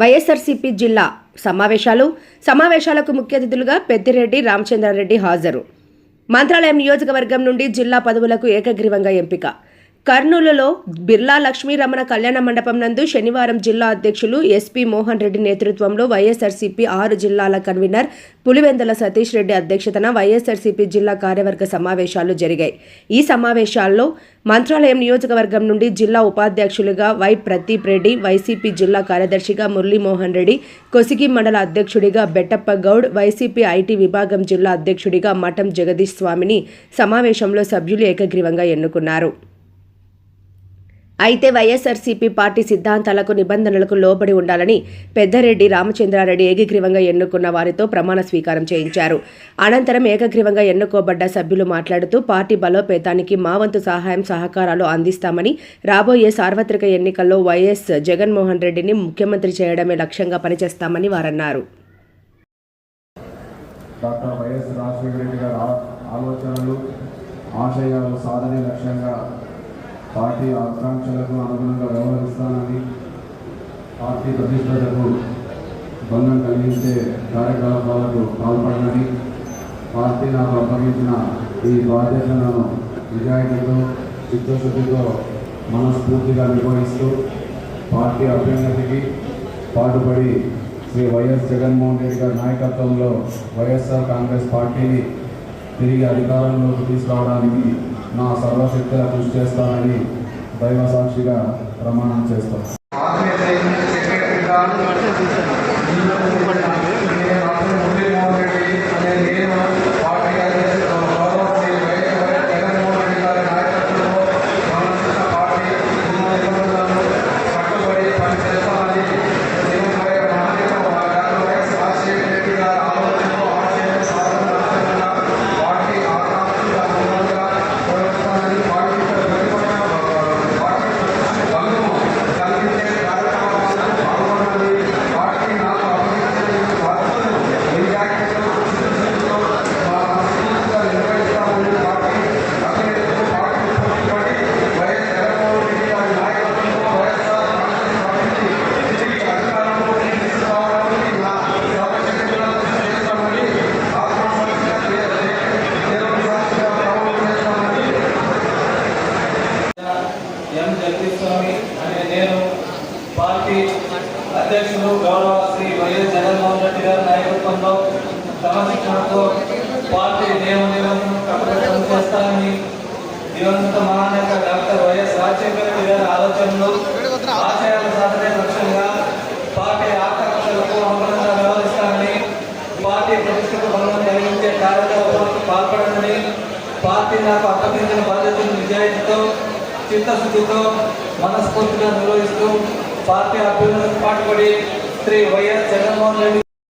వైఎస్ఆర్సీపీ జిల్లా సమావేశాలు. సమావేశాలకు ముఖ్య అతిథులుగా పెద్దిరెడ్డి రామచంద్రారెడ్డి హాజరు. మంత్రాలయం నియోజకవర్గం నుండి జిల్లా పదవులకు ఏకగ్రీవంగా ఎంపిక. కర్నూలులో బిర్లా లక్ష్మీ రమణ కళ్యాణ మండపం నందు శనివారం జిల్లా అధ్యక్షులు ఎస్పీ మోహన్ రెడ్డి నేతృత్వంలో వైఎస్ఆర్సీపీ ఆరు జిల్లాల కన్వీనర్ పులివెందల సతీష్ రెడ్డి అధ్యక్షతన వైఎస్ఆర్సీపీ జిల్లా కార్యవర్గ సమావేశాలు జరిగాయి. ఈ సమావేశాల్లో మంత్రాలయం నియోజకవర్గం నుండి జిల్లా ఉపాధ్యక్షులుగా వై ప్రదీప్ రెడ్డి వైసీపీ జిల్లా కార్యదర్శిగా మురళీమోహన్ రెడ్డి కొసిగి మండల అధ్యక్షుడిగా బెట్టప్ప గౌడ్ వైసీపీ ఐటీ విభాగం జిల్లా అధ్యక్షుడిగా మఠం జగదీష్ స్వామిని సమావేశంలో సభ్యులు ఏకగ్రీవంగా ఎన్నుకున్నారు. అయితే వైఎస్ఆర్సీపీ పార్టీ సిద్ధాంతాలకు నిబంధనలకు లోబడి ఉండాలని పెద్దరెడ్డి రామచంద్రారెడ్డి ఏకగ్రీవంగా ఎన్నుకున్న వారితో ప్రమాణ స్వీకారం చేయించారు. అనంతరం ఏకగ్రీవంగా ఎన్నుకోబడ్డ సభ్యులు మాట్లాడుతూ పార్టీ బలోపేతానికి మా వంతు సహాయం సహకారాలు అందిస్తామని రాబోయే సార్వత్రిక ఎన్నికల్లో వైఎస్ జగన్మోహన్ రెడ్డిని ముఖ్యమంత్రి చేయడమే లక్ష్యంగా పనిచేస్తామని వారన్నారు. డాక్టర్ వైఎస్ రాజశేఖర రెడ్డి గారి ఆలోచనలు ఆశయాలు సాధనే లక్ష్యంగా పార్టీ ఆకాంక్షలకు అనుగుణంగా వ్యవహరిస్తానని పార్టీ ప్రతిష్టలకు భంగం కలిగించే కార్యకలాపాలకు పాల్పడనని పార్టీ నాకు అప్పగించిన ఈ బాధ్యతలను నిజాయితీతో చిత్తశుద్ధితో మనస్ఫూర్తిగా నిర్వహిస్తూ పార్టీ అభ్యున్నతికి పాటుపడి శ్రీ వైఎస్ జగన్మోహన్ రెడ్డి గారి నాయకత్వంలో వైఎస్ఆర్ కాంగ్రెస్ పార్టీని తిరిగి అధికారంలోకి తీసుకురావడానికి నా సర్వశక్తిగా కృషి చేస్తానని దైవ సాక్షిగా ప్రమాణం చేస్తాను అధ్యక్షులు గౌరవ శ్రీ వైఎస్ జగన్మోహన్ రెడ్డి గారి నాయకత్వంలో క్రమశిక్షణతో పార్టీ నియమ నిబంధనలు కట్టుబడి చేస్తానని దివంగత మహానేత డాక్టర్ వైఎస్ రాజశేఖర రెడ్డి గారి ఆలోచనలు ఆశయాల సాధనే లక్ష్యంగా పార్టీ ఆకాంక్షలకు అనుగుణంగా వ్యవహరిస్తానని పార్టీ ప్రతిష్టకు భంగం కలిగించే కార్యకలాపాలకు పాల్పడనని పార్టీ నాకు అప్పగించిన బాధ్యతను నిజాయితీతో చిత్తశుద్ధితో మనస్ఫూర్తిగా నిర్వహిస్తూ పార్టీ అభ్యర్థులకు పాటుపడి శ్రీ వైఎస్ జగన్మోహన్ రెడ్డి